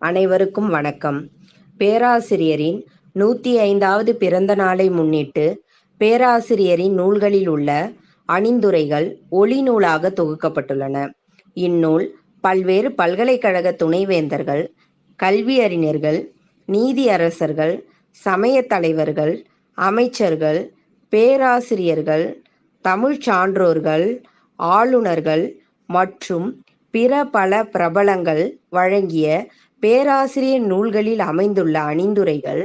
அனைவருக்கும் வணக்கம். பேராசிரியரின் நூற்றி ஐந்தாவது பிறந்த நாளை முன்னிட்டு பேராசிரியரின் நூல்களில் உள்ள அணிந்துரைகள் ஒளி நூலாக தொகுக்கப்பட்டுள்ளன. இந்நூல் பல்வேறு பல்கலைக்கழக துணைவேந்தர்கள் கல்வியறிஞர்கள் நீதியரசர்கள் சமயத் தலைவர்கள் அமைச்சர்கள் பேராசிரியர்கள் தமிழ்ச் சான்றோர்கள் ஆளுநர்கள் மற்றும் பிற பல பிரபலங்கள் வழங்கிய பேராசிரியர் நூல்களில் அமைந்துள்ள அணிந்துரைகள்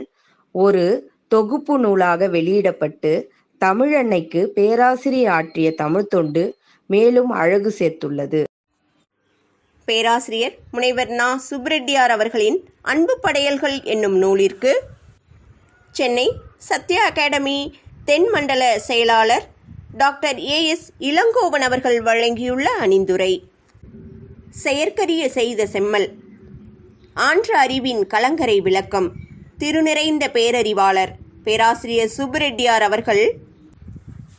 ஒரு தொகுப்பு நூலாக வெளியிடப்பட்டு தமிழன்னைக்கு பேராசிரியர் ஆற்றிய தமிழ் தொண்டு மேலும் அழகு சேர்த்துள்ளது. பேராசிரியர் முனைவர் நா. சுப்ரெட்டியார் அவர்களின் அன்பு படையல்கள் என்னும் நூலிற்கு சென்னை சத்யா அகாடமி தென்மண்டல செயலாளர் டாக்டர் ஏ. எஸ். இளங்கோவன் அவர்கள் வழங்கியுள்ள அணிந்துரை. செயற்கரிய செய்த செம்மல். ஆன்ற அறிவின் கலங்கரை விளக்கம். திருநிறைந்த பேரறிவாளர் பேராசிரியர் சுப்புரெட்டியார் அவர்கள்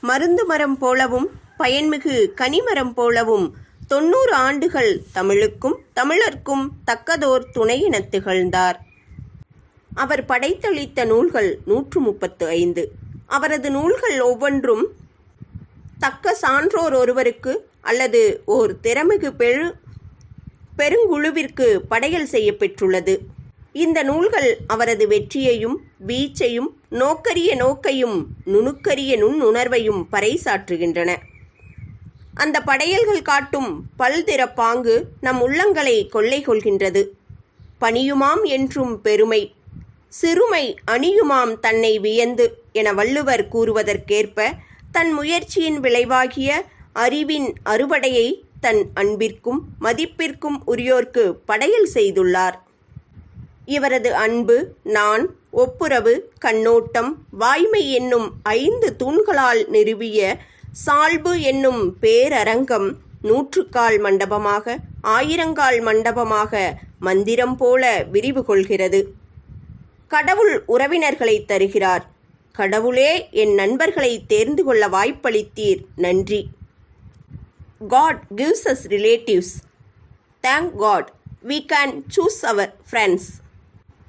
மருந்து மரம் போலவும் பயன்மிகு கனிமரம் போலவும் தொண்ணூறு ஆண்டுகள் தமிழுக்கும் தமிழர்க்கும் தக்கதோர் துணையினத் திகழ்ந்தார். அவர் படைத்தளித்த நூல்கள் நூற்று முப்பத்து ஐந்து. அவரது நூல்கள் ஒவ்வொன்றும் தக்க சான்றோர் ஒருவருக்கு அல்லது ஓர் திறமிகு பெரு பெருங்குழுவிற்கு படையல் செய்யப்பெற்றுள்ளது. இந்த நூல்கள் அவரது வெற்றியையும் வீச்சையும் நோக்கரிய நோக்கையும் நுணுக்கரிய நுண்ணுணர்வையும் பறைசாற்றுகின்றன. அந்த படையல்கள் காட்டும் பல்திற பாங்கு நம் உள்ளங்களை கொள்ளை கொள்கின்றது பணியுமாம் என்றும் பெருமை. சிறுமை அணியுமாம் தன்னை வியந்து என வள்ளுவர் கூறுவதற்கேற்ப தன் முயற்சியின் விளைவாகிய அறிவின் அறுவடையை தன் அன்பிற்கும் மதிப்பிற்கும் உரியோர்க்கு படையல் செய்துள்ளார். இவரது அன்பு நான் ஒப்புரவு கண்ணோட்டம் வாய்மை என்னும் ஐந்து தூண்களால் நிறுவிய சால்பு என்னும் பேரரங்கம் நூற்றுக்கால் மண்டபமாக ஆயிரங்கால் மண்டபமாக மந்திரம் போல விரிவு கொள்கிறது. கடவுள் உறவினர்களை தருகிறார். கடவுளே என் நண்பர்களை தேர்ந்து கொள்ள வாய்ப்பளித்தீர். நன்றி. God gives us relatives thank God we can choose our friends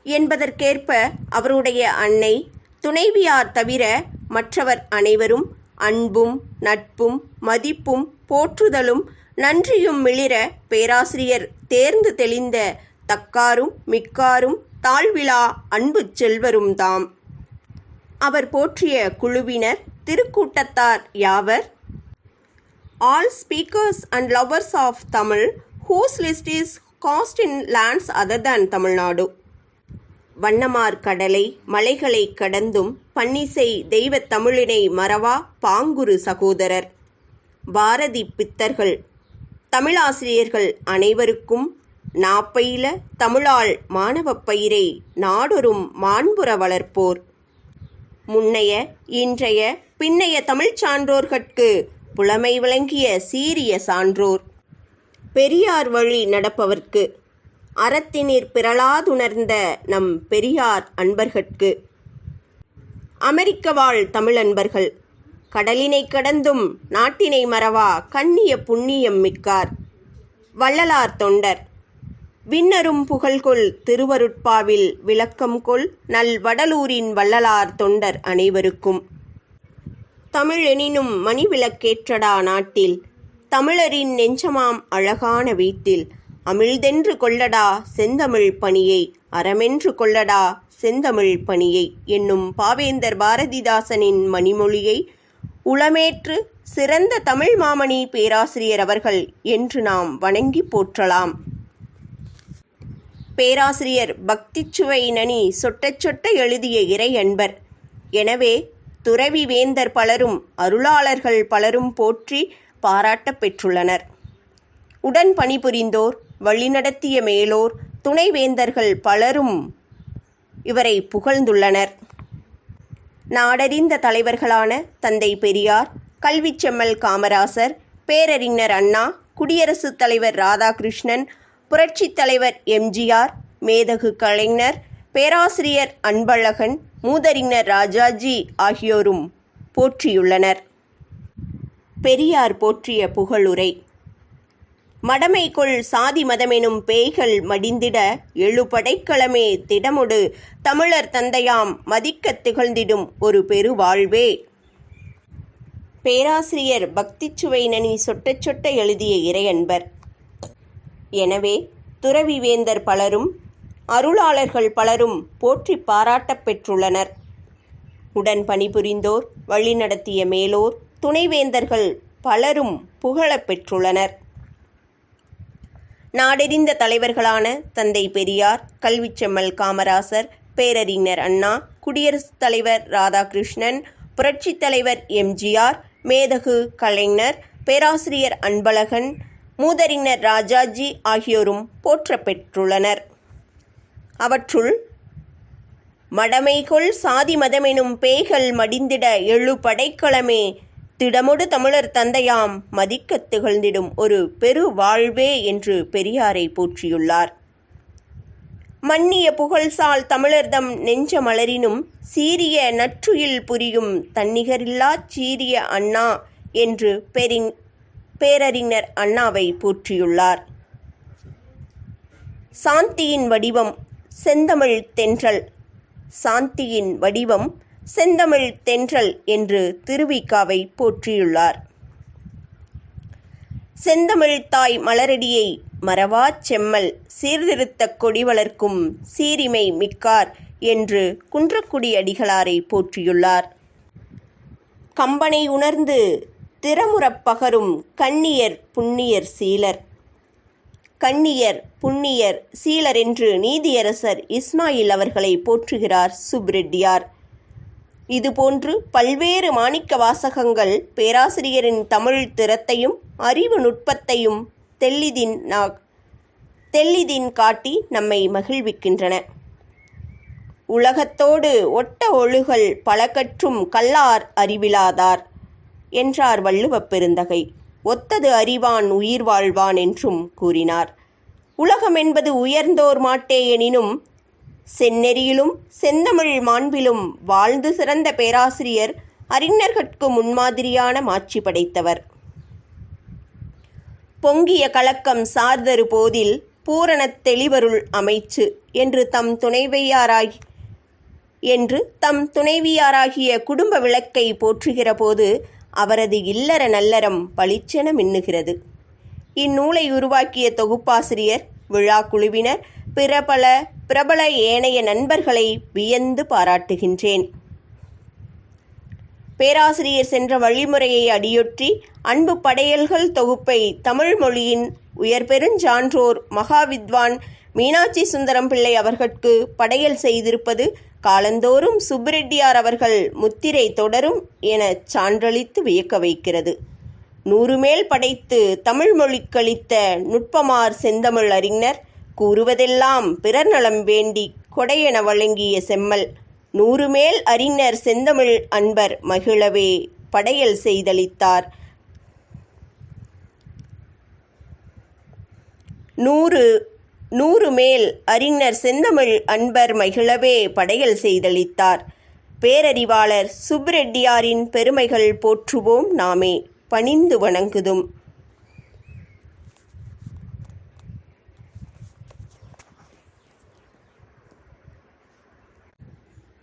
என்பதற்கேற்ப அவருடைய அன்னை துணைவியார் தவிர மற்றவர் அனைவரும் அன்பும் நட்பும் மதிப்பும் போற்றுதலும் நன்றியும் மிளிர பேராசிரியர் தேர்ந்து தெளிந்த தக்காரும் மிக்காரும் தாழ்விழா அன்பு செல்வரும் தாம் அவர் போற்றிய குழுவினர் திருக்கூட்டத்தார் யாவர்? All speakers and lovers of Tamil whose list is cast in lands other than Tamil Nadu வண்ணமார் கடலை மலைகளை கடந்தும் பன்னிசை தெய்வத் தமிழினை மறவா பாங்குரு சகோதரர். பாரதி பித்தர்கள் தமிழாசிரியர்கள் அனைவருக்கும் நாப்பையில தமிழால் மாணவப் பயிரை நாடொரும் மாண்புற வளர்ப்போர். முன்னைய இன்றைய பின்னைய தமிழ்ச் சான்றோர்கட்கு புலமை விளங்கிய சீரிய சான்றோர். பெரியார் வழி நடப்பவர்க்கு அறத்தினிற் பிறளாதுணர்ந்த நம் பெரியார் அன்பர்கட்கு. அமெரிக்க வாழ் தமிழன்பர்கள் கடலினை கடந்தும் நாட்டினை மறவா கண்ணிய புண்ணியம் மிக்கார். வள்ளலார் தொண்டர் விண்ணரும் புகழ்கொள் திருவருட்பாவில் விளக்கம் கொள் நல் வடலூரின் வள்ளலார் தொண்டர் அனைவருக்கும். தமிழ் எனினும் மணிவிளக்கேற்றடா நாட்டில். தமிழரின் நெஞ்சமாம் அழகான வீட்டில். அமிழ்தென்று கொள்ளடா செந்தமிழ் பணியை. அறமென்று கொள்ளடா செந்தமிழ் பணியை. என்னும் பாவேந்தர் பாரதிதாசனின் மணிமொழியை உளமேற்று சிறந்த தமிழ் மாமணி பேராசிரியர் அவர்கள் என்று நாம் வணங்கி போற்றலாம். பேராசிரியர் பக்திச்சுவை நனி சொட்ட சொட்ட எழுதிய இறை அன்பர் எனவே துறவி வேந்தர் பலரும் அருளாளர்கள் பலரும் போற்றி பாராட்டப் பெற்றுள்ளனர். உடன் பணிபுரிந்தோர் வழிநடத்திய மேலோர் துணைவேந்தர்கள் பலரும் இவரை புகழ்ந்துள்ளனர். நாடறிந்த தலைவர்களான தந்தை பெரியார் கல்விச்செம்மல் காமராசர் பேரறிஞர் அண்ணா குடியரசுத் தலைவர் ராதாகிருஷ்ணன் புரட்சித் தலைவர் எம்ஜிஆர் மேதகு கலைஞர் பேராசிரியர் அன்பழகன் மூதறிஞர் ராஜாஜி ஆகியோரும் போற்றியுள்ளனர். பெரியார் போற்றிய புகழுரை. மடமைக்குள் சாதி மதமெனும் பேய்கள் மடிந்திட எழுபடைக்களமே திடமொடு தமிழர் தந்தையாம் மதிக்கத் திகழ்ந்திடும் ஒரு பெருவாழ்வே. பேராசிரியர் பக்திச்சுவை நனி சொட்ட சொட்ட எழுதிய இறையன்பர். எனவே துறவிவேந்தர் பலரும் அருளாளர்கள் பலரும் போற்றி பாராட்டப் பெற்றுள்ளனர். உடன் பணிபுரிந்தோர் வழிநடத்திய மேலோர் துணைவேந்தர்கள் பலரும் புகழப் பெற்றுள்ளனர். நாடெறிந்த தலைவர்களான தந்தை பெரியார் கல்விச்செம்மல் காமராசர் பேரறிஞர் அண்ணா குடியரசுத் தலைவர் ராதாகிருஷ்ணன் புரட்சித் தலைவர் எம்ஜிஆர் மேதகு கலைஞர் பேராசிரியர் அன்பழகன் மூதறிஞர் ராஜாஜி ஆகியோரும் போற்றப்பெற்றுள்ளனர் அவற்றுள் மடமைகொள் சாதி மதமெனும் பேய்கள் மடிந்திட எழு படைக்களமே. திடமொடு தமிழர் தந்தையாம் மதிக்கத் திகழ்ந்திடும் ஒரு பெரு வாழ்வே என்று பெரியாரை போற்றியுள்ளார். மன்னிய புகழ்சால் தமிழர்தம் நெஞ்ச மலரினும் சீரிய நற்றுயில் புரியும் தன்னிகரில்லாச் சீரிய அண்ணா என்று பெரிங் பேரறிஞர் அண்ணாவை போற்றியுள்ளார். சாந்தியின் வடிவம் செந்தமிழ் தென்றல். சாந்தியின் வடிவம் செந்தமிழ் தென்றல் என்று திருவிக்காவை போற்றியுள்ளார். செந்தமிழ் தாய் மலரடியை மறவாச் செம்மல் சீர்திருத்தக் கொடி வளர்க்கும் சீரிமை மிக்கார் என்று குன்றக்குடி அடிகளாரை போற்றியுள்ளார். கம்பனை உணர்ந்து திறமுறப் பகரும் கண்ணியர் புண்ணியர் சீலர். கண்ணியர் புண்ணியர் சீலர் என்று நீதியரசர் இஸ்மாயில் அவர்களை போற்றுகிறார் சுப்ரெட்டியார். இதுபோன்று பல்வேறு மாணிக்க வாசகங்கள் பேராசிரியரின் தமிழ் திறத்தையும் அறிவு நுட்பத்தையும் தெல்லிதின் நா தெல்லிதின் காட்டி நம்மை மகிழ்விக்கின்றன. உலகத்தோடு ஒட்ட ஒழுகல் பல கற்றும் கல்லார் அறிவிலாதார் என்றார் வள்ளுவப் பெருந்தகை. ஒத்தது அறிவான் உயிர் வாழ்வான் என்றும் கூறினார். உலகம் என்பது உயர்ந்தோர் மாட்டே எனினும் செந்நெறியிலும் செந்தமிழ் மாண்பிலும் வாழ்ந்து சிறந்த பேராசிரியர் அறிஞர்கட்கு முன்மாதிரியான மாட்சி படைத்தவர். பொங்கிய கலக்கம் சார்தரு போதில் பூரணத் தெளிவருள் அமைச்சு என்று தம் துணைவையாராய் என்று தம் துணைவியாராகிய குடும்ப விளக்கை போற்றுகிற போது அவரது இல்லற நல்லறம் பளிச்சென மின்னுகிறது. இந்நூலை உருவாக்கிய தொகுப்பாசிரியர் விழா குழுவினர் பிரபல பிரபல ஏனைய நண்பர்களை வியந்து பாராட்டுகின்றேன். பேராசிரியர் சென்ற வழிமுறையை அடியொற்றி அன்பு படையல்கள் தொகுப்பை தமிழ் மொழியின் உயர்பெருஞ்சான்றோர் மகாவித்வான் மீனாட்சி சுந்தரம் பிள்ளை அவர்கட்கு படையல் செய்திருப்பது காலந்தோறும் சுப்புரெட்டியார் அவர்கள் முத்திரை தொடரும் என சான்றளித்து வியக்க வைக்கிறது. நூறு மேல் படைத்து தமிழ் மொழிக்களித்த நுட்பமார் செந்தமிழ் அறிஞர் கூறுவதெல்லாம் பிறர் நலம் வேண்டி கொடையென வழங்கிய செம்மல். நூறு மேல் அறிஞர் செந்தமிழ் அன்பர் மகிழவே படையல் செய்தளித்தார். நூறு நூறு மேல் அறிஞர் செந்தமிழ் அன்பர் மகிழவே படையல் செய்தளித்தார். பேரறிவாளர் சுப்ரெட்டியாரின் பெருமைகள் போற்றுவோம் நாமே பணிந்து வணங்குதும்.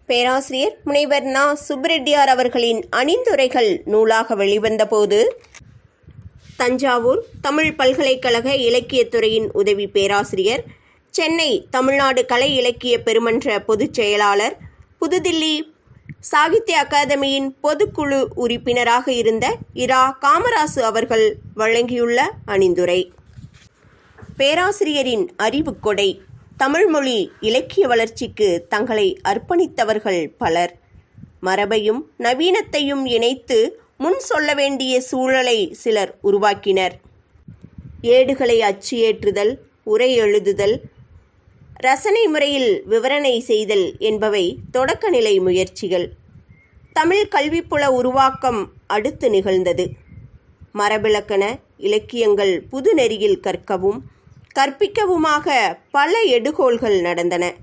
பேராசிரியர் முனைவர் நா. சுப்ரெட்டியார் அவர்களின் அணிந்துரைகள் நூலாக வெளிவந்தபோது தஞ்சாவூர் தமிழ் பல்கலைக்கழக இலக்கியத்துறையின் உதவி பேராசிரியர் சென்னை தமிழ்நாடு கலை இலக்கிய பெருமன்ற பொதுச் செயலாளர் புதுதில்லி சாகித்ய அகாதமியின் பொதுக்குழு உறுப்பினராக இருந்த இரா காமராசு அவர்கள் வழங்கியுள்ள அணிந்துரை. பேராசிரியரின் அறிவுக்கொடை தமிழ்மொழி இலக்கிய வளர்ச்சிக்கு தங்களை அர்ப்பணித்தவர்கள் பலர். மரபையும் நவீனத்தையும் இணைத்து முன் சொல்ல வேண்டிய சூழலை சிலர் உருவாக்கினர். ஏடுகளை அச்சு ஏற்றுதல் உரை எழுதுதல் ரசனை முறையில் விவரணை செய்தல் என்பவை தொடக்கநிலை முயற்சிகள். தமிழ் கல்விப்புல உருவாக்கம் அடுத்து நிகழ்ந்தது. மரபிலக்கண இலக்கியங்கள் புது நெறியில் கற்கவும் கற்பிக்கவுமாக பல எடுகோள்கள் நடந்தன.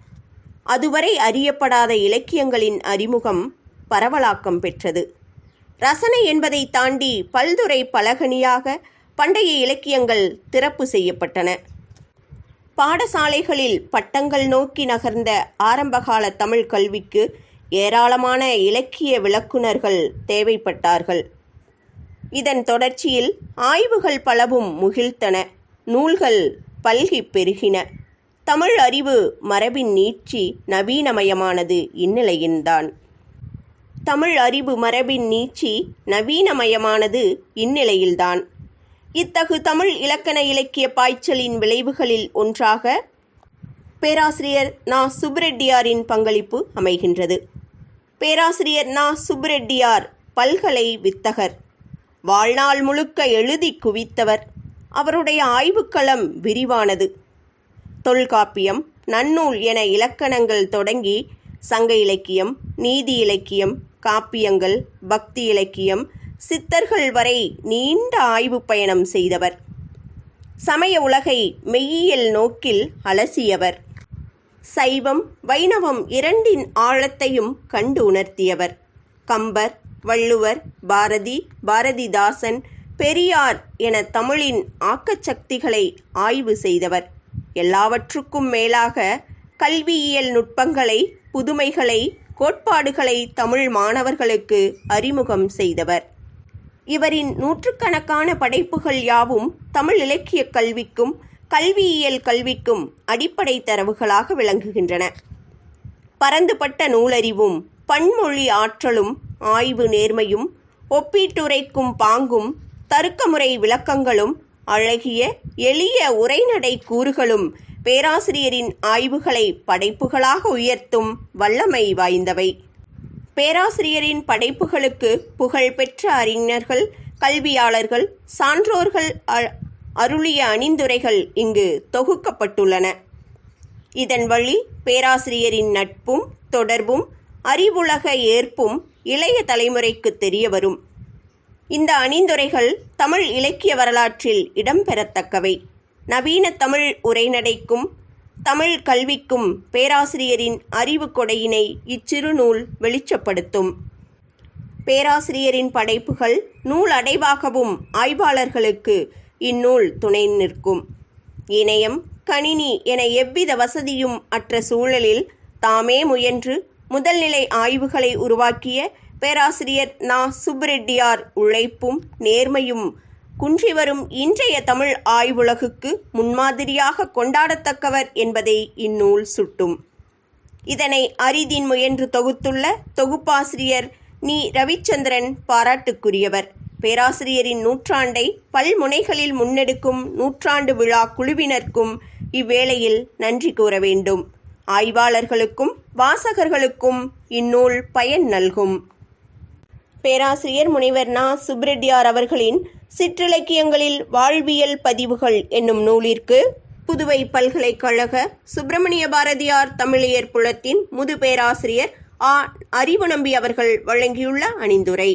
அதுவரை அறியப்படாத இலக்கியங்களின் அறிமுகம் பரவலாக்கம் பெற்றது. ரசனை என்பதை தாண்டி பல்துறை பலகணியாக பண்டைய இலக்கியங்கள் திறப்பு செய்யப்பட்டன. பாடசாலைகளில் பட்டங்கள் நோக்கி நகர்ந்த ஆரம்பகால தமிழ் கல்விக்கு ஏராளமான இலக்கிய விளக்குனர்கள் தேவைப்பட்டார்கள். இதன் தொடர்ச்சியில் ஆய்வுகள் பலவும் முகிழ்த்தன. நூல்கள் பல்கிப் பெருகின. தமிழ் அறிவு மரபின் நீட்சி நவீனமயமானது இந்நிலையின்தான் தமிழ் அறிவு மரபின் நீட்சி நவீனமயமானது இந்நிலையில்தான். இத்தகு தமிழ் இலக்கண இலக்கிய பாய்ச்சலின் விளைவுகளில் ஒன்றாக பேராசிரியர் நா. சுப்ரெட்டியாரின் பங்களிப்பு அமைகின்றது. பேராசிரியர் நா. சுப்ரெட்டியார் பல்கலை வித்தகர் வாழ்நாள் முழுக்க எழுதி குவித்தவர். அவருடைய ஆய்வுக்களம் விரிவானது. தொல்காப்பியம் நன்னூல் என இலக்கணங்கள் தொடங்கி சங்க இலக்கியம் நீதி இலக்கியம் காப்பியங்கள் பக்தி இலக்கியம் சித்தர்கள் வரை நீண்ட ஆய்வு பயணம் செய்தவர். சமய உலகை மெய்யியல் நோக்கில் அலசியவர். சைவம் வைணவம் இரண்டின் ஆழத்தையும் கண்டு உணர்த்தியவர். கம்பர் வள்ளுவர் பாரதி பாரதிதாசன் பெரியார் என தமிழின் ஆக்கச்சக்திகளை ஆய்வு செய்தவர். எல்லாவற்றுக்கும் மேலாக கல்வியியல் நுட்பங்களை புதுமைகளை கோட்பாடுகளை தமிழ் மாணவர்களுக்கு அறிமுகம் செய்தவர். இவரின் நூற்றுக்கணக்கான படைப்புகள் யாவும் தமிழ் இலக்கிய கல்விக்கும் கல்வியியல் கல்விக்கும் அடிப்படை தரவுகளாக விளங்குகின்றன. பரந்துபட்ட நூலறிவும் பன்மொழி ஆற்றலும் ஆய்வு நேர்மையும் ஒப்பீட்டுரைக்கும் பாங்கும் தருக்கமுறை விளக்கங்களும் அழகிய எளிய உரைநடை கூறுகளும் பேராசிரியரின் ஆய்வுகளை படைப்புகளாக உயர்த்தும் வல்லமை வாய்ந்தவை. பேராசிரியரின் படைப்புகளுக்கு புகழ்பெற்ற அறிஞர்கள் கல்வியாளர்கள் சான்றோர்கள் அ- அருளிய அணிந்துரைகள் இங்கு தொகுக்கப்பட்டுள்ளன. இதன் வழி பேராசிரியரின் நட்பும் தொடர்பும் அறிவுலக ஏற்பும் இளைய தலைமுறைக்கு தெரிய வரும். இந்த அணிந்துரைகள் தமிழ் இலக்கிய வரலாற்றில் இடம்பெறத்தக்கவை. நவீன தமிழ் உரைநடைக்கும் தமிழ் கல்விக்கும் பேராசிரியரின் அறிவு கொடையினை இச்சிறு நூல் வெளிச்சப்படுத்தும். பேராசிரியரின் படைப்புகள் நூல் அடைவாகவும் ஆய்வாளர்களுக்கு இந்நூல் துணை நிற்கும். இணையம் கணினி என எவ்வித வசதியும் அற்ற சூழலில் தாமே முயன்று முதல்நிலை ஆய்வுகளை உருவாக்கிய பேராசிரியர் நா. சுப்ரெட்டியார் உழைப்பும் நேர்மையும் குன்றி வரும் இன்றைய தமிழ் ஆய்வுலகுக்கு முன்மாதிரியாக கொண்டாடத்தக்கவர் என்பதை இந்நூல் சுட்டும். இதனை அரிதின் முயன்று தொகுத்துள்ள தொகுப்பாசிரியர் நீ ரவிச்சந்திரன் பாராட்டுக்குரியவர். பேராசிரியரின் நூற்றாண்டை பல்முனைகளில் முன்னெடுக்கும் நூற்றாண்டு விழா குழுவினருக்கும் இவ்வேளையில் நன்றி கூற வேண்டும். ஆய்வாளர்களுக்கும் வாசகர்களுக்கும் இந்நூல் பயன் நல்கும். பேராசிரியர் முனைவர் நா. சுப்ரெட்டியார் அவர்களின் சிற்றிலக்கியங்களில் வாழ்வியல் பதிவுகள் என்னும் நூலிற்கு புதுவை பல்கலைக்கழக சுப்பிரமணிய பாரதியார் தமிழியர் புலத்தின் முது பேராசிரியர் ஆ. அறிவு நம்பி அவர்கள் வழங்கியுள்ள அணிந்துரை.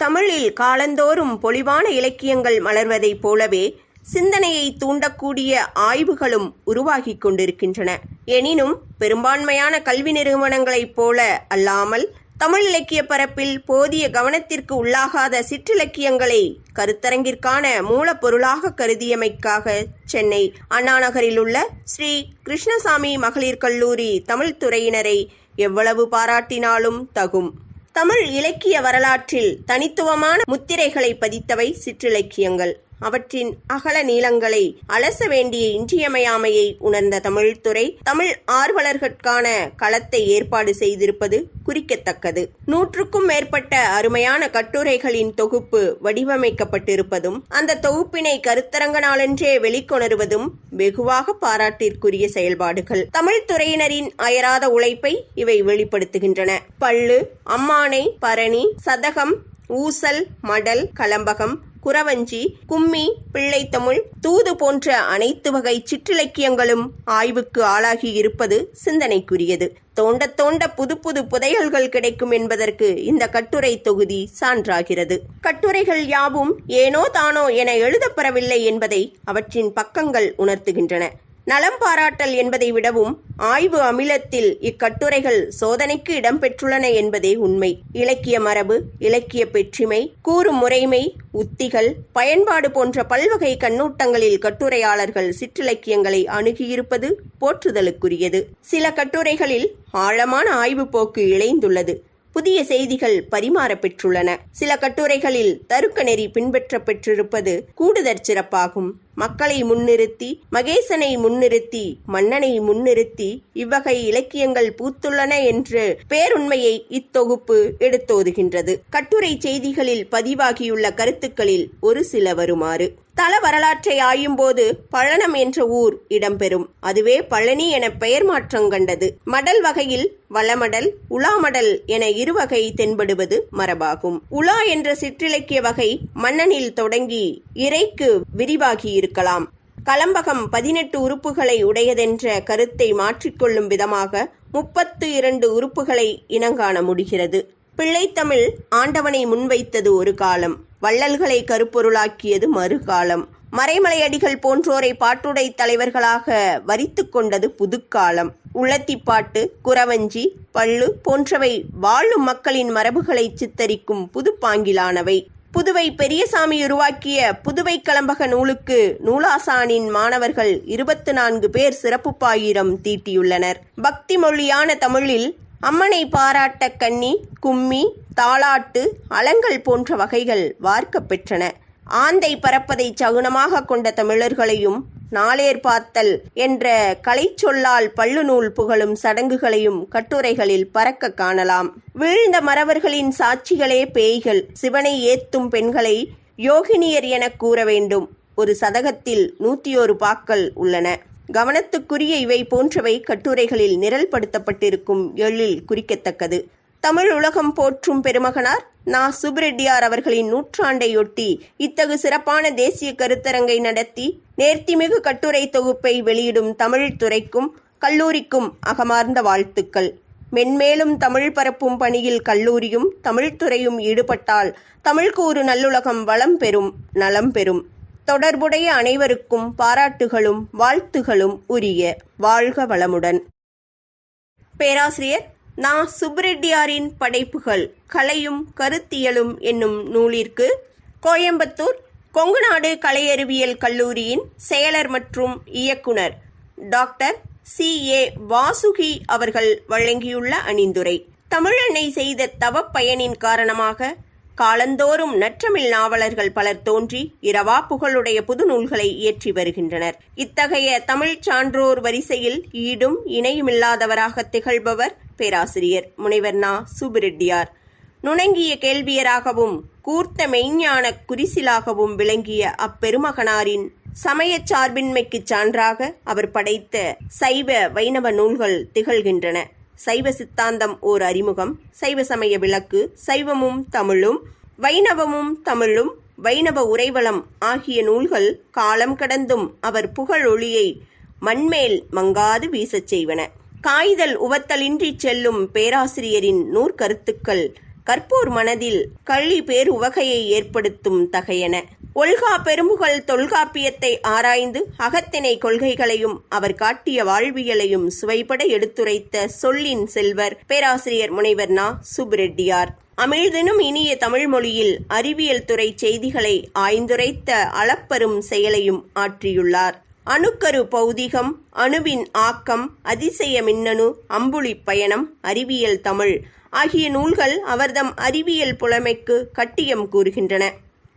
தமிழில் காலந்தோறும் பொலிவான இலக்கியங்கள் மலர்வதைப் போலவே சிந்தனையை தூண்டக்கூடிய ஆய்வுகளும் உருவாகிக் கொண்டிருக்கின்றன. எனினும் பெரும்பான்மையான கல்வி நிறுவனங்களைப் போல அல்லாமல் தமிழ் இலக்கிய பரப்பில் போதிய கவனத்திற்கு உள்ளாகாத சிற்றிலக்கியங்களை கருத்தரங்கிற்கான மூலப்பொருளாக கருதியமைக்காக சென்னை அண்ணா நகரில் உள்ள ஸ்ரீ கிருஷ்ணசாமி மகளிர் கல்லூரி தமிழ் துறையினரை எவ்வளவு பாராட்டினாலும் தகும். தமிழ் இலக்கிய வரலாற்றில் தனித்துவமான முத்திரைகளை பதித்தவை சிற்றிலக்கியங்கள். அவற்றின் அகல நீளங்களை அலச வேண்டிய இன்றியமையாமையை உணர்ந்த தமிழ்துறை தமிழ் ஆர்வலர்களுக்கான களத்தை ஏற்பாடு செய்திருப்பது குறிக்கத்தக்கது. நூற்றுக்கும் மேற்பட்ட அருமையான கட்டுரைகளின் தொகுப்பு வடிவமைக்கப்பட்டிருப்பதும் அந்த தொகுப்பினை கருத்தரங்க நாளன்றே வெளிக்கொணருவதும் வெகுவாக பாராட்டிற்குரிய செயல்பாடுகள். தமிழ் துறையினரின் அயராத உழைப்பை இவை வெளிப்படுத்துகின்றன. பள்ளு அம்மானை பரணி சதகம் ஊசல் மடல் கலம்பகம் குறவஞ்சி கும்மி பிள்ளைத்தமிழ் தூது போன்ற அனைத்து வகை சிற்றிலக்கியங்களும் ஆய்வுக்கு ஆளாகி இருப்பது சிந்தனைக்குரியது. தோண்ட தோண்ட புது புது புதையல்கள் கிடைக்கும் என்பதற்கு இந்த கட்டுரை தொகுதி சான்றாகிறது. கட்டுரைகள் யாவும் ஏனோ தானோ என எழுதப்பெறவில்லை என்பதை அவற்றின் பக்கங்கள் உணர்த்துகின்றன. நலம் பாராட்டல் என்பதை விடவும் ஆய்வு அமிலத்தில் இக்கட்டுரைகள் சோதனைக்கு இடம்பெற்றுள்ளன என்பதே உண்மை. இலக்கிய மரபு இலக்கிய பெற்றிமை கூறும் முறைமை உத்திகள் பயன்பாடு போன்ற பல்வகை கண்ணூட்டங்களில் கட்டுரையாளர்கள் சிற்றிலக்கியங்களை அணுகியிருப்பது போற்றுதலுக்குரியது. சில கட்டுரைகளில் ஆழமான ஆய்வு போக்கு இழைந்துள்ளது. புதிய செய்திகள் பரிமாறப்பெற்றுள்ளன சில கட்டுரைகளில் தருக்க நெறி பின்பற்றப்பெற்றிருப்பது கூடுதற் சிறப்பாகும். மக்களை முன்னிறுத்தி மகேசனை முன்னிறுத்தி மன்னனை முன்னிறுத்தி இவ்வகை இலக்கியங்கள் பூத்துள்ளன என்று பேருண்மையை இத்தொகுப்பு எடுத்தோதுகின்றது. கட்டுரை செய்திகளில் பதிவாகியுள்ள கருத்துக்களில் ஒரு சில வருமாறு. தல வரலாற்றை ஆயும்போது பழனம் என்ற ஊர் இடம்பெறும். அதுவே பழனி என பெயர் மாற்றம் கண்டது. மடல் வகையில் வளமடல் உலாமடல் என இருவகை தென்படுவது மரபாகும். உலா என்ற சிற்றிலக்கிய வகை மன்னனில் தொடங்கி இறைக்கு விரிவாகி இருக்கலாம். கலம்பகம் பதினெட்டு உறுப்புகளை உடையதென்ற கருத்தை மாற்றிக்கொள்ளும் விதமாக முப்பத்து இரண்டு உறுப்புகளை இனங்காண முடிகிறது. பிள்ளைத்தமிழ் ஆண்டவனை முன்வைத்தது ஒரு காலம். வள்ளல்களை கருப்பொருளாக்கியது மறுகாலம். மறைமலையடிகள் போன்றோரை பாட்டுடை தலைவர்களாக வரித்து கொண்டது புதுக்காலம். உள்ளத்திப்பாட்டு குறவஞ்சி பள்ளு போன்றவை வாழும் மக்களின் மரபுகளை சித்தரிக்கும் புதுப்பாங்கிலானவை. புதுவை பெரியசாமி உருவாக்கிய புதுவை கலம்பக நூலுக்கு நூலாசானின் மாணவர்கள் இருபத்து நான்கு பேர் சிறப்பு பாயிரம் தீட்டியுள்ளனர். பக்தி மொழியான தமிழில் அம்மனை பாராட்ட கன்னி கும்மி தாளாட்டு அலங்கல் போன்ற வகைகள் வார்க்கப் பெற்றன ஆந்தை பறப்பதை சகுனமாக கொண்ட தமிழர்களையும் நாளேர் பார்த்தல் என்ற கலைச்சொல்லால் பள்ளுநூல் புகழும் சடங்குகளையும் கட்டுரைகளில் பறக்க காணலாம். வீழ்ந்த மறவர்களின் சாட்சிகளே பேய்கள். சிவனை ஏத்தும் பெண்களை யோகினியர் எனக் கூற வேண்டும். ஒரு சதகத்தில் நூற்றியோரு பாக்கள் உள்ளன. கவனத்துக்குரிய இவை போன்றவை கட்டுரைகளில் நிரல்படுத்தப்பட்டிருக்கும் எழில் குறிக்கத்தக்கது. தமிழ் உலகம் போற்றும் பெருமகனார் நா. சுப்ரெட்டியார் அவர்களின் நூற்றாண்டையொட்டி இத்தகு சிறப்பான தேசிய கருத்தரங்கை நடத்தி நேர்த்திமிகு கட்டுரை தொகுப்பை வெளியிடும் தமிழ் துறைக்கும் கல்லூரிக்கும் அகமார்ந்த வாழ்த்துக்கள். மென்மேலும் தமிழ் பரப்பும் பணியில் கல்லூரியும் தமிழ்த்துறையும் ஈடுபட்டால் தமிழ்க்கு ஒரு நல்லுலகம் வளம் பெறும் நலம் பெறும். தொடர்புடைய அனைவருக்கும் பாராட்டுகளும் வாழ்த்துகளும் உரிய வாழ்க வளமுடன். பேராசிரியர் நா சுப்ரெட்டியாரின் படைப்புகள் கலையும் கருத்தியலும் என்னும் நூலிற்கு கோயம்புத்தூர் கொங்குநாடு கலையறிவியல் கல்லூரியின் செயலர் மற்றும் இயக்குனர் டாக்டர் சி. ஏ. வாசுகி அவர்கள் வழங்கியுள்ள அணிந்துரை. தமிழனை செய்த தவப்பயனின் காரணமாக காலந்தோறும் நற்றமிழ் நாவலர்கள் பலர் தோன்றி இரவா புகழுடைய புது நூல்களை இயற்றி வருகின்றனர். இத்தகைய தமிழ்ச் சான்றோர் வரிசையில் ஈடும் இணையுமில்லாதவராக திகழ்பவர் பேராசிரியர் முனைவர் நா. சுபிரெட்டியார். நுணங்கிய கேள்வியராகவும் கூர்த்த மெய்ஞான குறிசிலாகவும் விளங்கிய அப்பெருமகனாரின் சமய சார்பின்மைக்குச் சான்றாக அவர் படைத்த சைவ வைணவ நூல்கள் திகழ்கின்றன. சைவ சித்தாந்தம் ஓர் அறிமுகம். சைவ சமய விளக்கு சைவமும் தமிழும் வைணவமும் தமிழும் வைணவ உரைவளம் ஆகிய நூல்கள் காலம் கடந்தும் அவர் புகழ் ஒளியை மண்மேல் மங்காது வீசச் செய்வன. காய்தல் உவத்தலின்றிச் செல்லும் பேராசிரியரின் நூற்கருத்துக்கள் கற்போர் மனதில் கள்ளி பேர் உவகையை ஏற்படுத்தும் தகையன. ஒல்கா பெருமுகல் தொல்காப்பியத்தை ஆராய்ந்து அகத்திணை கொள்கைகளையும் அவர் காட்டிய வாழ்வியலையும் சுவைபட எடுத்துரைத்த சொல்லின் செல்வர் பேராசிரியர் முனைவர் நா. சுப்ரெட்டியார். அமிழ்தினும் இனிய தமிழ் மொழியில் அறிவியல் துறை செய்திகளை ஆய்ந்துரைத்த அளப்பரும் செயலையும் ஆற்றியுள்ளார். அணுக்கரு பௌதிகம் அணுவின் ஆக்கம் அதிசய மின்னணு அம்புலி பயணம் அறிவியல் தமிழ் ஆகிய நூல்கள் அவர்தம் அறிவியல் புலமைக்கு கட்டியம் கூறுகின்றன.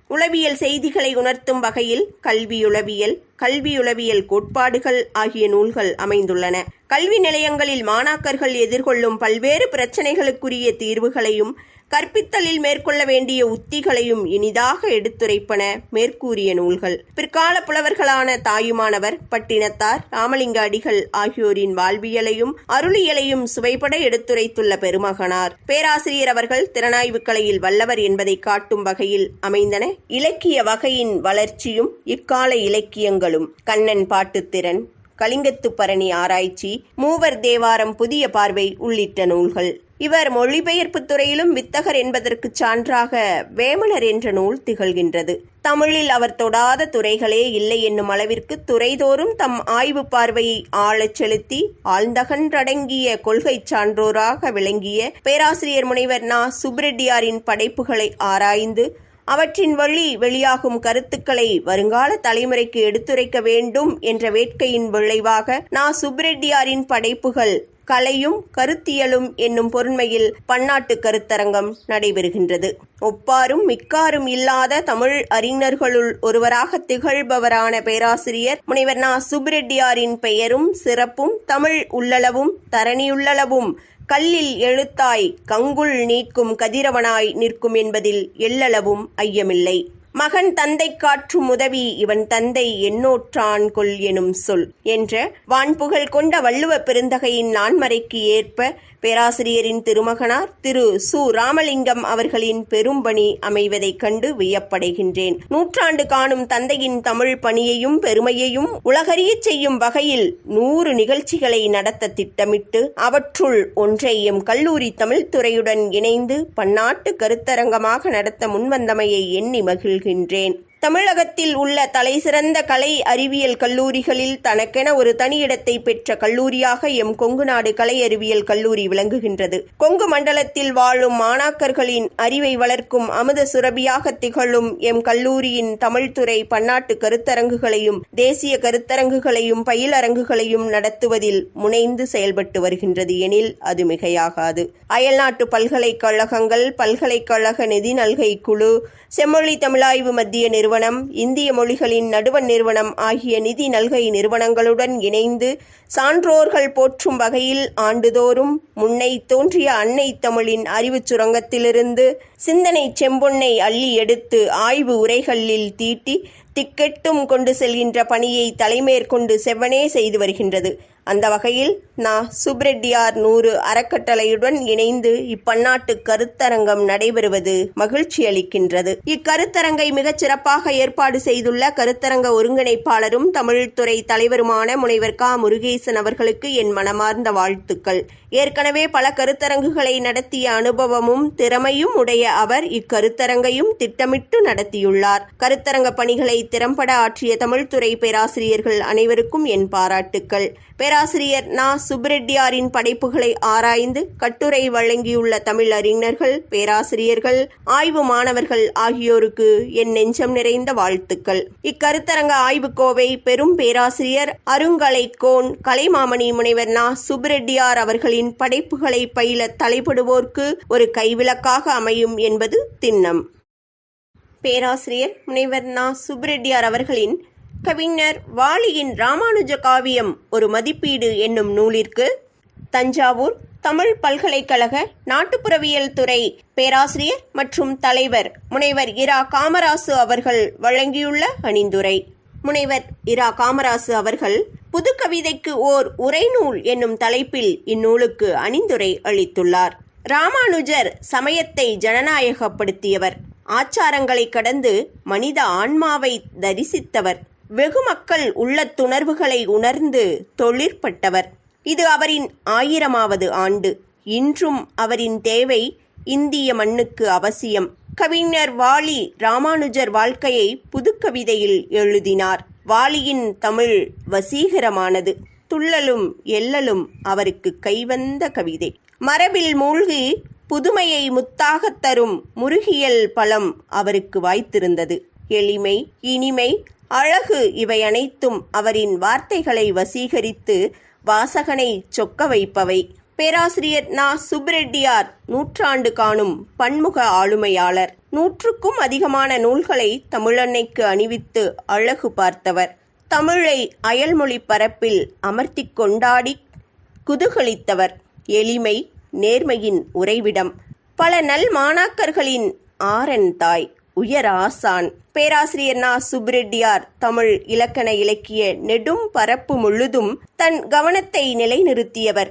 உளவியல் செய்திகளை உணர்த்தும் வகையில் கல்வியுளவியல் கல்வியுளவியல் கோட்பாடுகள் ஆகிய நூல்கள் அமைந்துள்ளன. கல்வி நிலையங்களில் மாணாக்கர்கள் எதிர்கொள்ளும் பல்வேறு பிரச்சனைகளுக்குரிய தீர்வுகளையும் கற்பித்தலில் மேற்கொள்ள வேண்டிய உத்திகளையும் இனிதாக எடுத்துரைப்பன மேற்கூறிய நூல்கள். பிற்கால புலவர்களான தாயுமானவர் பட்டினத்தார் ராமலிங்க அடிகள் ஆகியோரின் வாழ்வியலையும் அருளியலையும் சுவைபட எடுத்துரைத்துள்ள பெருமகனார். பேராசிரியர் அவர்கள் திறனாய்வு கலையில் வல்லவர் என்பதை காட்டும் வகையில் அமைந்தன. இலக்கிய வகையின் வளர்ச்சியும் இக்கால இலக்கியங்களும். கண்ணன் பாட்டுத்திறன் கலிங்கத்து பரணி ஆராய்ச்சி மூவர் தேவாரம் புதிய பார்வை உள்ளிட்ட நூல்கள். இவர் மொழிபெயர்ப்புத் துறையிலும் வித்தகர் என்பதற்கு சான்றாக வேமனர் என்ற நூல் திகழ்கின்றது. தமிழில் அவர் தொடாத துறைகளே இல்லை என்னும் அளவிற்கு துறைதோறும் தம் ஆய்வு பார்வையை ஆழச் செலுத்தி ஆழ்ந்தகன்றடங்கிய கொள்கை சான்றோராக விளங்கிய பேராசிரியர் முனைவர் நா. சுப்ரெட்டியாரின் படைப்புகளை ஆராய்ந்து அவற்றின் வழி வெளியாகும் கருத்துக்களை வருங்கால தலைமுறைக்கு எடுத்துரைக்க வேண்டும் என்ற வேட்கையின் விளைவாக நா. சுப்ரெட்டியாரின் படைப்புகள் கலையும் கருத்தியலும் என்னும் பொருண்மையில் பன்னாட்டு கருத்தரங்கம் நடைபெறுகின்றது. ஒப்பாரும் மிக்காரும் இல்லாத தமிழ் அறிஞர்களுள் ஒருவராக திகழ்பவரான பேராசிரியர் முனைவர் நா. சுப்ரெட்டியாரின் பெயரும் சிறப்பும் தமிழ் உள்ளளவும் தரணியுள்ளளவும் கல்லில் எழுத்தாய் கங்குள் நீக்கும் கதிரவனாய் நிற்கும் என்பதில் எள்ளளவும் ஐயமில்லை. மகன் தந்தை காற்றும் உதவி இவன் தந்தை எண்ணோற்றான் கொல் எனும் சொல் என்ற வான்புகழ் கொண்ட வள்ளுவ பெருந்தகையின் நான்மறைக்கு ஏற்ப பேராசிரியரின் திருமகனார் திரு சு. ராமலிங்கம் அவர்களின் பெரும்பணி அமைவதைக் கண்டு வியப்படைகின்றேன். நூற்றாண்டு காணும் தந்தையின் தமிழ் பணியையும் பெருமையையும் உலகறியச் செய்யும் வகையில் நூறு நிகழ்ச்சிகளை நடத்த திட்டமிட்டு அவற்றுள் ஒன்றை எம் கல்லூரி தமிழ்துறையுடன் இணைந்து பன்னாட்டு கருத்தரங்கமாக நடத்த முன்வந்தமையை எண்ணி மகிழ்கின்றேன். தமிழகத்தில் உள்ள தலைசிறந்த கலை அறிவியல் கல்லூரிகளில் தனக்கென ஒரு தனியிடத்தை பெற்ற கல்லூரியாக எம். கொங்கு நாடு கலை அறிவியல் கல்லூரி விளங்குகின்றது. கொங்கு மண்டலத்தில் வாழும் மாணாக்கர்களின் அறிவை வளர்க்கும் அமுத சுரபியாக திகழும் எம். கல்லூரியின் தமிழ்துறை பன்னாட்டு கருத்தரங்குகளையும் தேசிய கருத்தரங்குகளையும் பயிலரங்குகளையும் நடத்துவதில் முனைந்து செயல்பட்டு வருகின்றது எனில் அது மிகையாகாது. அயல்நாட்டு பல்கலைக்கழகங்கள் பல்கலைக்கழக நிதி நல்கை குழு செம்மொழி தமிழாய்வு மத்திய நிறுவனம் இந்திய மொழிகளின் நடுவண் நிறுவனம் ஆகிய நிதி நல்கை நிறுவனங்களுடன் இணைந்து சான்றோர்கள் போற்றும் வகையில் ஆண்டுதோறும் முன்னை தோன்றிய அன்னை தமிழின் அறிவுச் சுரங்கத்திலிருந்து சிந்தனை செம்பொன்னை அள்ளி எடுத்து ஆய்வு உரைகளில் தீட்டி திக்கெட்டும் கொண்டு செல்கின்ற பணியை தலைமேற்கொண்டு செவ்வனே செய்து வருகின்றது. அந்த வகையில் நா. சுப்ரெட்டியார் நூறு அறக்கட்டளையுடன் இணைந்து இப்பன்னாட்டு கருத்தரங்கம் நடைபெறுவது மகிழ்ச்சி அளிக்கின்றது இக்கருத்தரங்கை மிகச் சிறப்பாக ஏற்பாடு செய்துள்ள கருத்தரங்க ஒருங்கிணைப்பாளரும் தமிழ்துறை தலைவருமான முனைவர் க. முருகேசன் அவர்களுக்கு என் மனமார்ந்த வாழ்த்துக்கள். ஏற்கனவே பல கருத்தரங்குகளை நடத்திய அனுபவமும் திறமையும் உடைய அவர் இக்கருத்தரங்கையும் திட்டமிட்டு நடத்தியுள்ளார். கருத்தரங்க பணிகளை திறம்பட ஆற்றிய தமிழ்துறை பேராசிரியர்கள் அனைவருக்கும் என் பாராட்டுக்கள். பேராசிரியர் நா. சுப்ரெட்டியாரின் படைப்புகளை ஆராய்ந்து கட்டுரை வழங்கியுள்ள தமிழ் அறிஞர்கள் பேராசிரியர்கள் ஆய்வு மாணவர்கள் ஆகியோருக்கு என் நெஞ்சம் நிறைந்த வாழ்த்துக்கள். இக்கருத்தரங்க ஆய்வுக்கோவை பெரும் பேராசிரியர் அருங்கலைக்கோன் கலைமாமணி முனைவர் நா. சுப்ரெட்டியார் அவர்களின் படைப்புகளை பயில தலைப்படுவோர்க்கு ஒரு கைவிளக்காக அமையும் என்பது திண்ணம். பேராசிரியர் முனைவர் நா. சுப்ரெட்டியார் அவர்களின் கவிஞர் வாலியின் ராமானுஜ காவியம் ஒரு மதிப்பீடு என்னும் நூலிற்கு தஞ்சாவூர் தமிழ் பல்கலைக்கழக நாட்டுப்புறவியல் துறை பேராசிரியர் மற்றும் தலைவர் முனைவர் இரா. காமராசு அவர்கள் வழங்கியுள்ள அணிந்துரை முனைவர் இரா காமராசு அவர்கள் புதுக்கவிதைக்கு ஓர் உரைநூல் என்னும் தலைப்பில் இந்நூலுக்கு அணிந்துரை அளித்துள்ளார். ராமானுஜர் சமயத்தை ஜனநாயகப்படுத்தியவர். ஆச்சாரங்களை கடந்து மனித ஆன்மாவை தரிசித்தவர். வெகு மக்கள் உள்ளத்துணர்வுகளை உணர்ந்து தொழிற்பட்டவர். இது அவரின் ஆயிரமாவது ஆண்டு. இன்றும் அவரின் தேவை இந்திய மண்ணுக்கு அவசியம். கவிஞர் வாலி ராமானுஜர் வாழ்க்கையை புதுக்கவிதையில் எழுதினார். வாலியின் தமிழ் வசீகரமானது. துள்ளலும் எல்லலும் அவருக்கு கைவந்த கவிதை. மரபில் மூழ்கி புதுமையை முத்தாகத் தரும் முருகியல் பலம் அவருக்கு வாய்த்திருந்தது. எளிமை இனிமை அழகு இவை அனைத்தும் அவரின் வார்த்தைகளை வசீகரித்து வாசகனை சொக்க வைப்பவை. பேராசிரியர் நா. சுப்ரெட்டியார் நூற்றாண்டு காணும் பன்முக ஆளுமையாளர். நூற்றுக்கும் அதிகமான நூல்களை தமிழன்னைக்கு அணிவித்து அழகு பார்த்தவர். தமிழை அயல்மொழி பரப்பில் அமர்த்திக் கொண்டாடி குதூகலித்தவர். எளிமை நேர்மையின் உறைவிடம். பல நல் மாணாக்கர்களின் ஆரன் தாய் உயர் ஆசான். பேராசிரியர் நா. சுப்ரெட்டியார் தமிழ் இலக்கண இலக்கிய நெடும் பரப்பு முழுதும் தன் கவனத்தை நிலைநிறுத்தியவர்.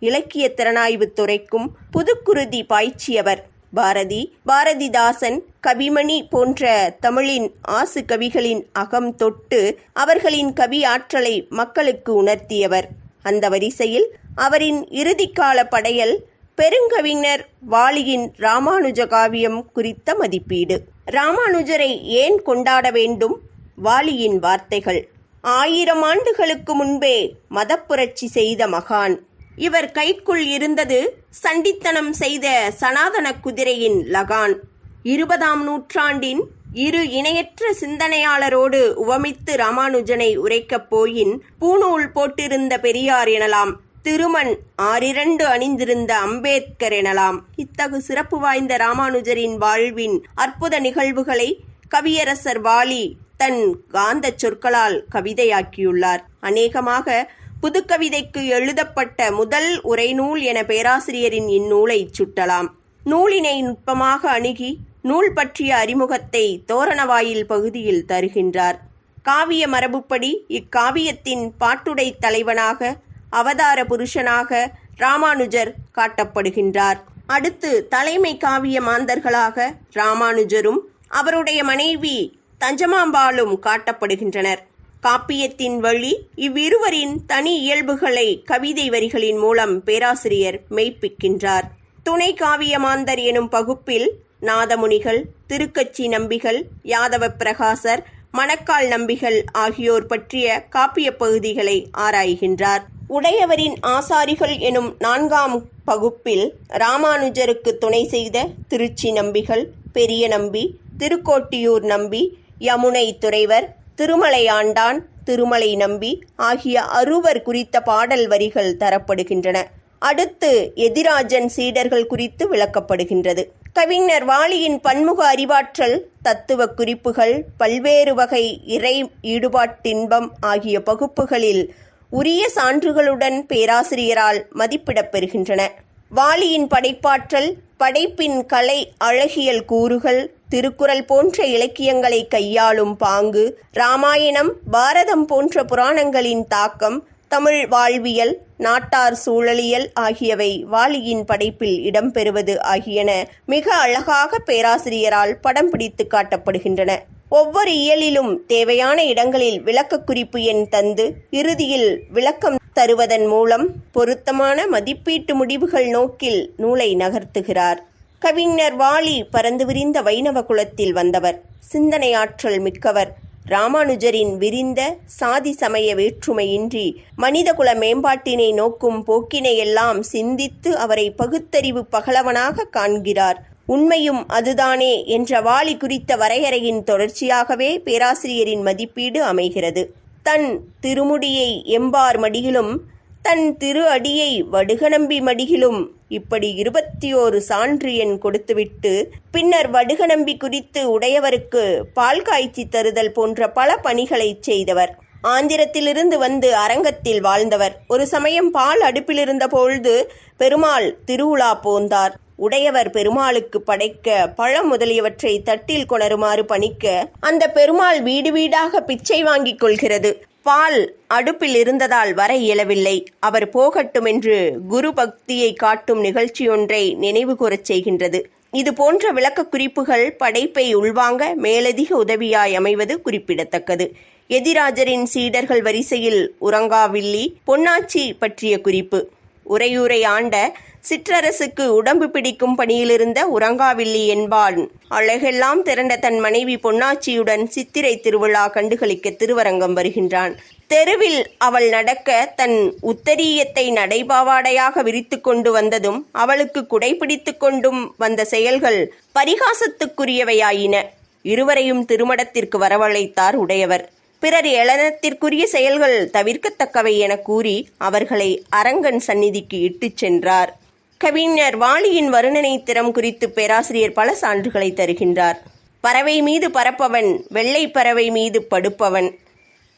இலக்கிய திறனாய்வுத் துறைக்கும் புதுக்குருதி பாய்ச்சியவர். பாரதி பாரதிதாசன் கவிமணி போன்ற தமிழின் ஆசு கவிகளின் அகம் தொட்டு அவர்களின் கவி ஆற்றலை மக்களுக்கு உணர்த்தியவர். அந்த வரிசையில் அவரின் இறுதிக்கால படையல் பெருங்கவிஞர் வாலியின் ராமானுஜ காவியம் குறித்த மதிப்பீடு. ராமானுஜரை ஏன் கொண்டாட வேண்டும்? வாலியின் வார்த்தைகள். ஆயிரம் ஆண்டுகளுக்கு முன்பே மதப்புரட்சி செய்த மகான். இவர் கைக்குள் இருந்தது சண்டித்தனம் செய்த சனாதன குதிரையின் லகான். இருபதாம் நூற்றாண்டின் இரு இணையற்ற சிந்தனையாளரோடு உவமித்து ராமானுஜனை உரைக்கப் போயின் பூணூல் போட்டிருந்த பெரியார் எனலாம். திருமண் ஆறிரண்டு அணிந்திருந்த அம்பேத்கர் எனலாம். இத்தகு சிறப்பு வாய்ந்த ராமானுஜரின் வாழ்வின் அற்புத நிகழ்வுகளை கவியரசர் வாலி தன் காந்தச் சொற்களால் கவிதையாக்கியுள்ளார். அநேகமாக புதுக்கவிதைக்கு எழுதப்பட்ட முதல் உரைநூல் என பேராசிரியரின் இந்நூலை சுட்டலாம். நூலினை நுட்பமாக அணுகி நூல் பற்றிய அறிமுகத்தை தோரணவாயில் பகுதியில் தருகின்றார். காவிய மரபுப்படி இக்காவியத்தின் பாட்டுடை தலைவனாக அவதார புருஷனாக ராமானுஜர் காட்டப்படுகின்றார். அடுத்து தலைமை காவிய மாந்தர்களாக ராமானுஜரும் அவருடைய மனைவி தஞ்சமாம்பாளும் காட்டப்படுகின்றனர். காப்பியத்தின் வழி இவ்விருவரின் தனி இயல்புகளை கவிதை வரிகளின் மூலம் பேராசிரியர் மெய்ப்பிக்கின்றார். துணை காவியமாந்தர் எனும் பகுப்பில் நாதமுனிகள் திருக்கச்சி நம்பிகள் யாதவ பிரகாசர் மணக்கால் நம்பிகள் ஆகியோர் பற்றிய காப்பிய பகுதிகளை ஆராய்கின்றார். உடையவரின் ஆசாரிகள் எனும் நான்காம் பகுப்பில் ராமானுஜருக்கு துணை செய்த திருச்சி நம்பிகள் பெரிய நம்பி திருக்கோட்டியூர் நம்பி யமுனை துறைவர் திருமலையாண்டான் திருமலை நம்பி ஆகிய அறுவர் குறித்த பாடல் வரிகள் தரப்படுகின்றன. அடுத்து எதிராஜன் சீடர்கள் குறித்து விளக்கப்படுகின்றது. கவிஞர் வாலியின் பன்முக அறிவாற்றல் தத்துவ குறிப்புகள் பல்வேறு வகை இறை ஈடுபாட்டின்பம் ஆகிய பகுப்புகளில் உரிய சான்றுகளுடன் பேராசிரியரால் மதிப்பிடப் பெறுகின்றன. வாலியின் படைப்பாற்றல் படைப்பின் கலை அழகியல் கூறுகள் திருக்குறள் போன்ற இலக்கியங்களை கையாளும் பாங்கு ராமாயணம் பாரதம் போன்ற புராணங்களின் தாக்கம் தமிழ் வாழ்வியல் நாட்டார் சூழலியல் ஆகியவை வாலியின் படைப்பில் இடம்பெறுவது ஆகியன மிக அழகாக பேராசிரியரால் படம் பிடித்து காட்டப்படுகின்றன. ஒவ்வொரு இயலிலும் தேவையான இடங்களில் விளக்க குறிப்பு எண் தந்து இறுதியில் விளக்கம் தருவதன் மூலம் பொருத்தமான மதிப்பீட்டு முடிவுகள் நோக்கில் நூலை நகர்த்துகிறார். கவிஞர் வாலி பறந்து விரிந்த வைணவ குலத்தில் வந்தவர். சிந்தனை ஆற்றல் மிக்கவர். ராமானுஜரின் விரிந்த சாதி சமய வேற்றுமையின்றி மனிதகுல மேம்பாட்டினை நோக்கும் போக்கினையெல்லாம் சிந்தித்து அவரை பகுத்தறிவு பகலவனாக காண்கிறார். உண்மையும் அதுதானே என்ற வாலி குறித்த வரையறையின் தொடர்ச்சியாகவே பேராசிரியரின் மதிப்பீடு அமைகிறது. தன் திருமுடியை எம்பார் மடியிலும் தன் திரு அடியை வடுகநம்பி மடியிலும் இப்படி இருபத்தி ஓரு சான்று எண் கொடுத்துவிட்டு பின்னர் வடுகநம்பி குறித்து உடையவருக்கு பால் காய்ச்சி தருதல் போன்ற பல பணிகளை செய்தவர். ஆந்திரத்திலிருந்து வந்து அரங்கத்தில் வாழ்ந்தவர். ஒரு சமயம் பால் அடுப்பிலிருந்த பொழுது பெருமாள் திருவுலா போந்தார். உடையவர் பெருமாளுக்கு படைக்க பழம் முதலியவற்றை தட்டில் கொணருமாறு பணிக்க அந்த பெருமாள் வீடு வீடாக பிச்சை வாங்கிக் கொள்கிறது. பால் அடுப்பில் இருந்ததால் வர இயலவில்லை. அவர் போகட்டும் என்று குரு பக்தியை காட்டும் நிகழ்ச்சியொன்றை நினைவுகூரச் செய்கின்றது. இது போன்ற விளக்க குறிப்புகள் படைப்பை உள்வாங்க மேலதிக உதவியாய் அமைவது குறிப்பிடத்தக்கது. எதிராஜரின் சீடர்கள் வரிசையில் உறங்காவில்லி பொன்னாச்சி பற்றிய குறிப்பு. உரையூரை ஆண்ட சிற்றரசுக்கு உடம்பு பிடிக்கும் பணியிலிருந்த உறங்காவில்லி என்பான் அழகெல்லாம் திரண்ட தன் மனைவி பொன்னாச்சியுடன் சித்திரை திருவிழா கண்டுகளிக்க திருவரங்கம் வருகின்றான். தெருவில் அவள் நடக்க தன் உத்தரியத்தை நடைபாவாடையாக விரித்து கொண்டு வந்ததும் அவளுக்கு குடைபிடித்து கொண்டும் வந்த செயல்கள் பரிகாசத்துக்குரியவையாயின. இருவரையும் திருமணத்திற்கு வரவழைத்தார் உடையவர். பிறர் ஏளனத்திற்குரிய செயல்கள் தவிர்க்கத்தக்கவை என கூறி அவர்களை அரங்கன் சந்நிதிக்கு இட்டுச் சென்றார். கவிஞர் வாலியின் வருணனை திறம் குறித்து பேராசிரியர் பல சான்றுகளை தருகின்றார். பறவை மீது பறப்பவன் வெள்ளை பறவை மீது படுப்பவன்.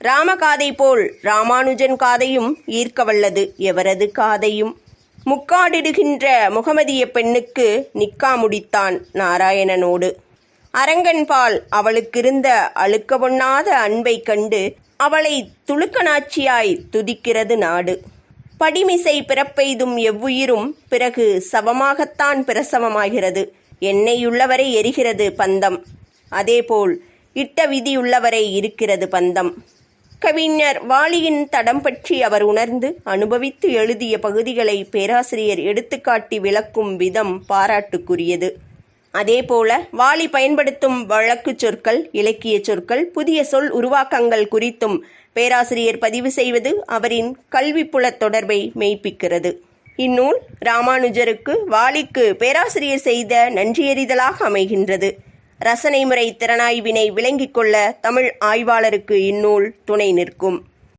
ராமகாதை போல் ராமானுஜன் காதையும் ஈர்க்கவல்லது எவரது காதையும்? முக்காடிடுகின்ற முகமதிய பெண்ணுக்கு நிக்கா முடித்தான் நாராயணனோடு. அரங்கன்பால் அவளுக்கிருந்த அழுக்கவொண்ணாத அன்பை கண்டு அவளை துளுக்கநாச்சியாய் துதிக்கிறது நாடு. படிமிசை பிறப்பெய்தும் எவ்வுயிரும் பிறகு சவமாகத்தான் பிரசவமாகிறது. எண்ணெயுள்ளவரை எரிகிறது பந்தம். அதேபோல் இட்ட விதியுள்ளவரை இருக்கிறது பந்தம். கவிஞர் வாலியின் தடம் பற்றி அவர் உணர்ந்து அனுபவித்து எழுதிய பகுதிகளை பேராசிரியர் எடுத்துக்காட்டி விளக்கும் விதம் பாராட்டுக்குரியது. அதேபோல வாலி பயன்படுத்தும் வழக்குச் சொற்கள் இலக்கிய சொற்கள் புதிய சொல் உருவாக்கங்கள் குறித்தும் பேராசிரியர் பதிவு செய்வது அவரின் கல்விப்புலத் தொடர்பை மெய்ப்பிக்கிறது. இந்நூல் ராமானுஜருக்கு வாலிக்கு பேராசிரியர் செய்த நன்றியறிதலாக அமைகின்றது. ரசனை முறை திறனாய்வினை விளங்கிக் கொள்ள தமிழ் ஆய்வாளருக்கு இந்நூல் துணை நிற்கும்.